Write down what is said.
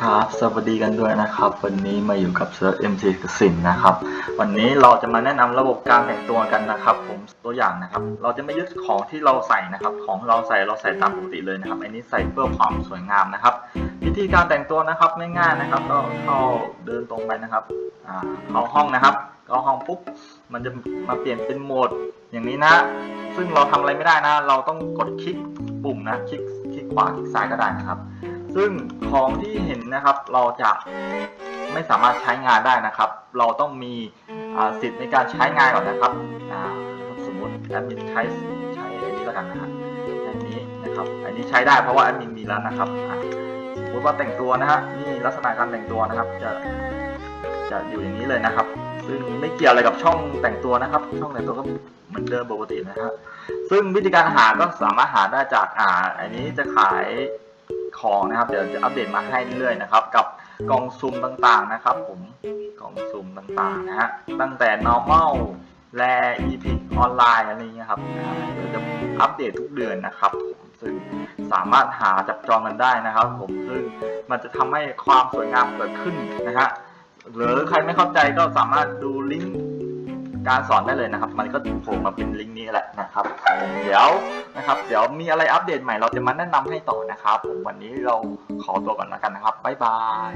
ครับ สวัสดีกันด้วยนะครับ วันนี้มาอยู่กับเซิร์ฟ MC กสินนะครับ วันนี้เราจะมาแนะนำระบบการแต่งตัวกันนะครับ ผมตัวอย่างนะครับ เราจะไม่ยึดของที่เราใส่นะครับ ของเราใส่เราใส่ตามปกติเลยนะครับ อันนี้ใส่เพื่อความสวยงามนะครับ วิธีการแต่งตัวนะครับง่ายๆนะครับ ก็เข้าเดินตรงไปนะครับเข้าห้องนะครับเข้าห้องปุ๊บมันจะมาเปลี่ยนเป็นโหมดอย่างนี้นะ ซึ่งเราทำอะไรไม่ได้นะ เราต้องกดคลิกปุ่มนะ คลิกคลิกขวาคลิกซ้ายก็ได้นะครับ ซึ่งของที่เห็นนะครับเราจะไม่สามารถใช้งานได้นะครับ เราต้องมีสิทธิ์ในการใช้งานก่อนนะครับ สมมติแอดมินใช้ใช้อันนี้แล้วกันนะฮะอันนี้นะครับ อันนี้ใช้ได้เพราะว่าแอดมินมีแล้วนะครับสมมติว่าแต่งตัวนะฮะนี่ลักษณะการแต่งตัวนะครับ จะจะอยู่อย่างนี้เลยนะครับ ซึ่งไม่เกี่ยวอะไรกับช่องแต่งตัวนะครับ ช่องแต่งตัวก็เหมือนเดิมปกตินะฮะซึ่งวิธีการหาก็สามารถหาได้จากอ่า อันนี้จะขาย ของนะครับเดี๋ยวจะอัปเดตมาให้เรื่อยๆนะครับ กับกล่องซุ่มต่างๆนะครับ ผมกล่องซุ่มต่างๆนะฮะตั้งแต่ normal แล epic ออนไลน์อะไรเงี้ยครับอ่าเดี๋ยวจะอัปเดตทุกเดือนนะครับผมซึ่งสามารถหาจับจองกันได้นะครับ ผมซึ่งมันจะทำให้ความสวยงามเกิดขึ้นนะฮะหรือใครไม่เข้าใจก็สามารถดูลิงก์ การสอนได้เลยนะครับ มันก็โผล่มาเป็นลิงก์นี้แหละนะครับ เดี๋ยวนะครับ เดี๋ยวมีอะไรอัปเดตใหม่เราจะมาแนะนำให้ต่อนะครับ ผมวันนี้เราขอตัวก่อนแล้วกันนะครับบ๊ายบาย